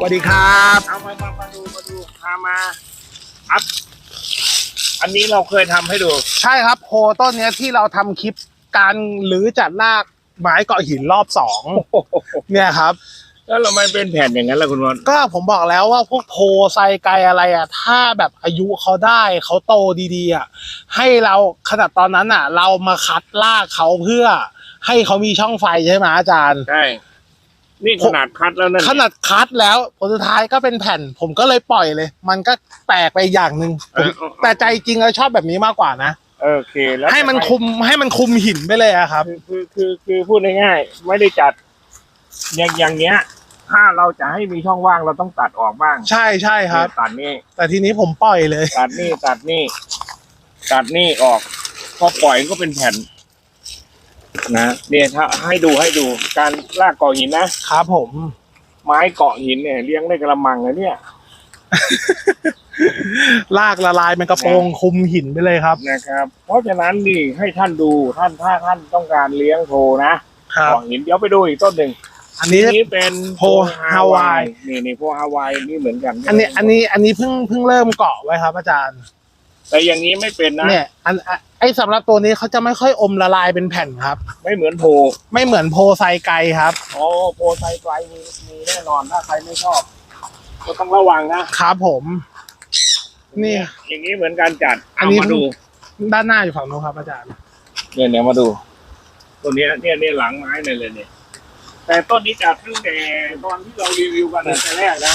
สวัสดีครับเอามามามาดูมาดูพามาอัพอันนี้เราเคยทำให้ดู ใช่ครับโพต้นเนี้ยที่เราทำคลิปการหรือจัดลากไม้เกาะหินรอบสองเนี่ยครับ แล้วเราไม่เป็นแผ่นอย่างนั้นล่ะคุณมนก็ผมบอกแล้วว่าพวกโพไซไกอะไรอะ ถ้าแบบอายุเขาได้เขาโตดีๆอะให้เราขนาดตอนนั้นอะ เรามาคัดลากเขาเพื่อ ให้เขามีช่องไฟใช่ไหมอาจารย์ ใช่นี่ขนาดคัดแล้วนั่นขนาดคัดแล้วผลสุดท้ายก็เป็นแผ่น ผมก็เลยปล่อยเลย มันก็แปลกไปอย่างหนึ่งเออเออแต่ใจจริงแล้วชอบแบบนี้มากกว่านะโอเค แล้วให้มันคุมให้มันคุมหินไปเลยอะครับ คือคือคือคือพูดง่ายๆไม่ได้จัดอย่างอย่างเงี้ย ถ้าเราจะให้มีช่องว่างเราต้องตัดออกบ้างใช่ใช่ครับ ตัดนี่แต่ทีนี้ผมปล่อยเลย ตัดนี่ตัดนี่ ตัดนี่ออกพอปล่อยก็เป็นแผ่น นะเนี่ยถ้าให้ดูให้ดูการลากเกาะหินนะครับผม ไม้เกาะหินเนี่ยเลี้ยงได้กระมังเลยเนี่ย ลากละลายเป็นกระโปรงคุมหินไปเลยครับนะครับ เพราะฉะนั้นนี่ให้ท่านดูท่านถ้าท่านต้องการเลี้ยงโพนะครับเกาะหินเดี๋ยวไปดูอีกต้นหนึ่ง อันนี้นี่เป็นโพฮาวาย นี่นี่โพฮาวายนี่เหมือนกัน อันนี้อันนี้อันนี้เพิ่งเพิ่งเริ่มเกาะไว้ครับ อาจารย์ แต่อย่างนี้ไม่เป็นนะเนี่ยอันอันไอ้สำหรับตัวนี้เขาจะไม่ค่อยอมละลายเป็นแผ่นครับ ไม่เหมือนโพ ไม่เหมือนโพไซไกครับอ๋อโพไซไฟมีมีแน่นอนถ้าใครไม่ชอบก็ต้องระวังนะครับผม นี่ อย่างนี้เหมือนการจัดอันเอานี้มาดู ด้านหน้าอยู่ฝั่งนู้นครับอาจารย์เนี่ยเนี่ยมาดู ตัวเนี้ยเนี่ยเนี่ยหลังไม้เลยเลยเนี่ย แต่ต้นนี้จัดตั้งแต่ตอนที่เรารีวิวกันตั้งแต่แรกนะ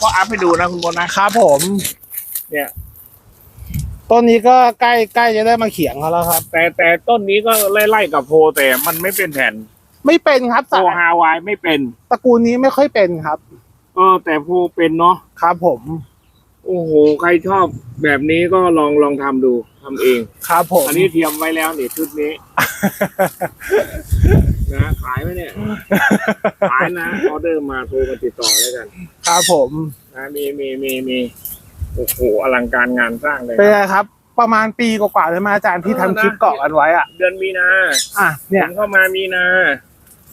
ก็อัพให้ดูนะคุณบนนะครับผม เนี่ยต้นนี้ก็ใกล้ใกล้จะได้มาเขียงเขาแล้วครับ แต่แต่ต้นนี้ก็ไล่ๆกับโพแต่มันไม่เป็นแผ่น ไม่เป็นครับโพฮาวายไม่เป็น ตระกูลนี้ไม่ค่อยเป็นครับ เออ แต่โพเป็นเนาะครับผมโอ้โหใครชอบแบบนี้ก็ลองลองทำดูทำเอง ครับผมอันนี้เตรียมไว้แล้วนี่ชุดนี้ นะขายไหมเนี่ย ขายนะออเดอร์มาโทรมาติดต่อแล้วกันครับผมนะมีมีมีมีโอ้โหอลังการงานสร้างเลยเป็นนะไงครับ ประมาณปีกว่าๆเลยมาอาจารย์ที่ทำคลิปเกาะกันไว้อะ เดือนมีนาอะเนี่ยผมเข้ามามีนา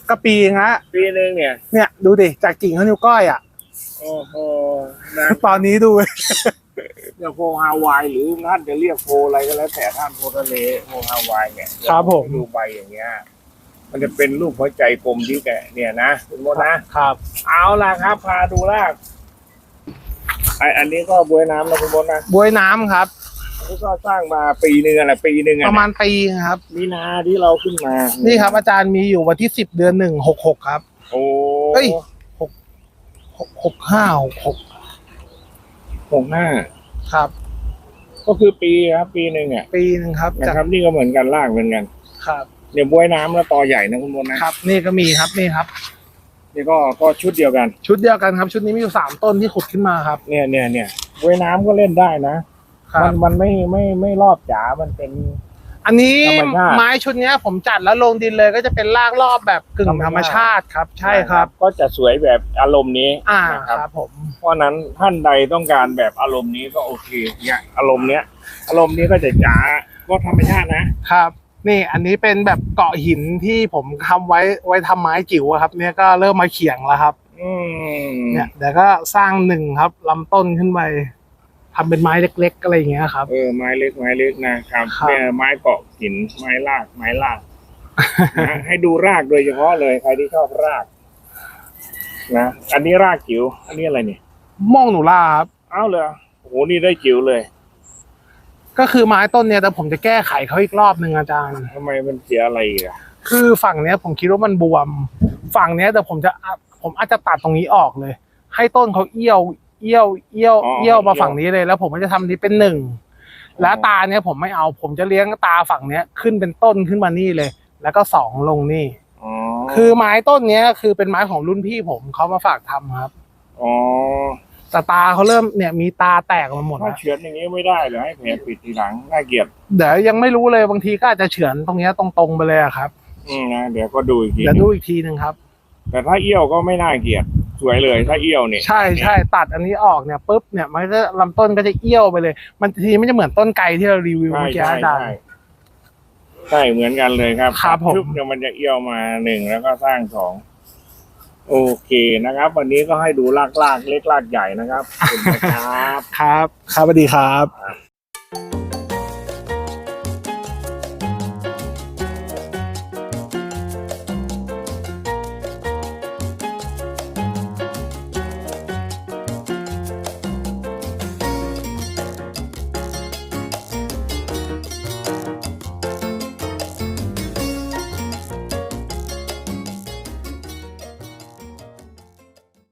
ก็ปีนะปีหนึ่งเนี่ยเนี่ยดูดิจากกิ่งเขานิ้วก้อยอะ โอ้โหนะตอนนี้ดูจะโพฮาวายหรือท่านจะเรียกโพอะไรก็แล้วแต่ท่านโพทะเลโพฮาวายเนี่ยครับผม ดูใบอย่างเงี้ย มันจะเป็นรูปหัวใจกลมที่แกะเนี่ยนะคุณมดนะครับ เอาล่ะครับ พาดูรากไออันนี้ก็บวยน้ำนะคุณมดนะบวยน้ำครับ อันนี้ก็สร้างมาปีหนึ่งอะไรปีหนึ่งปอะระมาณปีครับ มีนาที่เราขึ้นมานี่ครับ อาจารย์มีอยู่วันที่สิบเดือนหนึ่งหกหกครับ โอ้เฮ้ย หกหกห้าหกหกหกห้าครับ ก็คือปีครับ ปีหนึ่งอะปีหนึ่งครับนะจากครับนี่ก็เหมือนกันรากเหมือนกัน ครับ เนี่ยบวยน้ำแล้วตอใหญ่นะคุณมดนะครับ นี่ก็มีครับนี่ครับ นี่ก็ก็ชุดเดียวกัน ชุดเดียวกันครับ ชุดนี้มีอยู่สามต้นที่ขุดขึ้นมาครับ เนี่ยเนี่ยเนี่ยบวยน้ำก็เล่นได้นะครัมับนมันไม่ไม่ไม่รอบจ๋ามันเป็น อันนี้ธรรมชาติไม้ชุดเนี้ยผมจัดแล้วลงดินเลยก็จะเป็นรากรอบแบบกึ่งธรรมชาติครับ ใช่ครับ ก็จะสวยแบบอารมณ์นี้อ่านะคครับรับผมเพราะฉะนั้นท่านใดต้องการแบบอารมณ์นี้ก็โอเคเนี่ยอารมณ์เนี้ย อารมณ์นี้ก็จะจ๋าก็ธรรมชาตินะครับ นี่อันนี้เป็นแบบเกาะหินที่ผมทำไว้ไว้ทำไม้จิ๋วอะครับ เนี่ยก็เริ่มมาเขียงแล้วครับอืมเนี่ยเดี๋ยวก็สร้างหนึ่งครับลำต้นขึ้นไปทำเป็นไม้เล็ก ๆ อะไรอย่างเงี้ยครับเออไม้เล็กไม้เล็กนะครับครับเนี่ยไม้เกาะหินไม้ลากไม้ลากนะให้ดูรากโดยเฉพาะเลยใครที่ชอบรากนะอันนี้รากจิ๋วอันนี้อะไรเนี่ยม่วงหนูล่าครับเอ้าเลยโอ้โหนี่ได้จิ๋วเลย ก็คือไม้ต้นเนี่ยแต่ผมจะแก้ไขเขาอีกรอบหนึ่งอาจารย์ ทำไมมันเสียอะไรอีกอะคือฝั่งเนี้ยผมคิดว่ามันบวม ฝั่งเนี้ยแต่ผมจะอะผมอาจจะตัดตรงนี้ออกเลย ให้ต้นเขาเอี้ยวเอี้ยวเอี้ยวเอี้ยวมาฝั่งนี้เลย แล้วผมก็จะทำนี้เป็นหนึ่งแล้วตาเนี้ยผมไม่เอา ผมจะเลี้ยงตาฝั่งเนี้ยขึ้นเป็นต้นขึ้นมานี่เลย แล้วก็สองลงนี่ อ๋อคือไม้ต้นเนี้ยคือเป็นไม้ของรุ่นพี่ผมเขามาฝากทำครับ อ๋อ แต่ตาเขาเริ่มเนี่ยมีตาแตกมาหมดถ้าแล้วเฉือนอย่างนี้ไม่ได้เหรอให้แผลปิดทีหลังน่าเกลียดเดี๋ยวยังไม่รู้เลยบางทีก็อาจจะเฉือนตรงเนี้ยตรงๆไปเลยอะครับอืมนะเดี๋ยวก็ดูอีกทีเดี๋ยวดูอีกทีหนึ่งครับ แต่ถ้าเอี้ยวก็ไม่น่าเกลียดสวยเลยถ้าเอี้ยวเนี่ยใช่ใช่ตัดอันนี้ออกเนี่ยปุ๊บเนี่ยมันก็ลำต้นก็จะเอี้ยวไปเลย มันทีมันจะเหมือนต้นไกรที่เรารีวิวใช่เมื่อกี้ใช่อาจารย์ใช่ใช่เหมือนกันเลยครับครับผมชึบเนี่ยมันจะเอี้ยวมาหนึ่งแล้วก็สร้างสอง โอเคนะครับ วันนี้ก็ให้ดูลากลากๆเล็กลากใหญ่นะครับขอบคุณนะครับ ครับ ครับสวัสดีครับ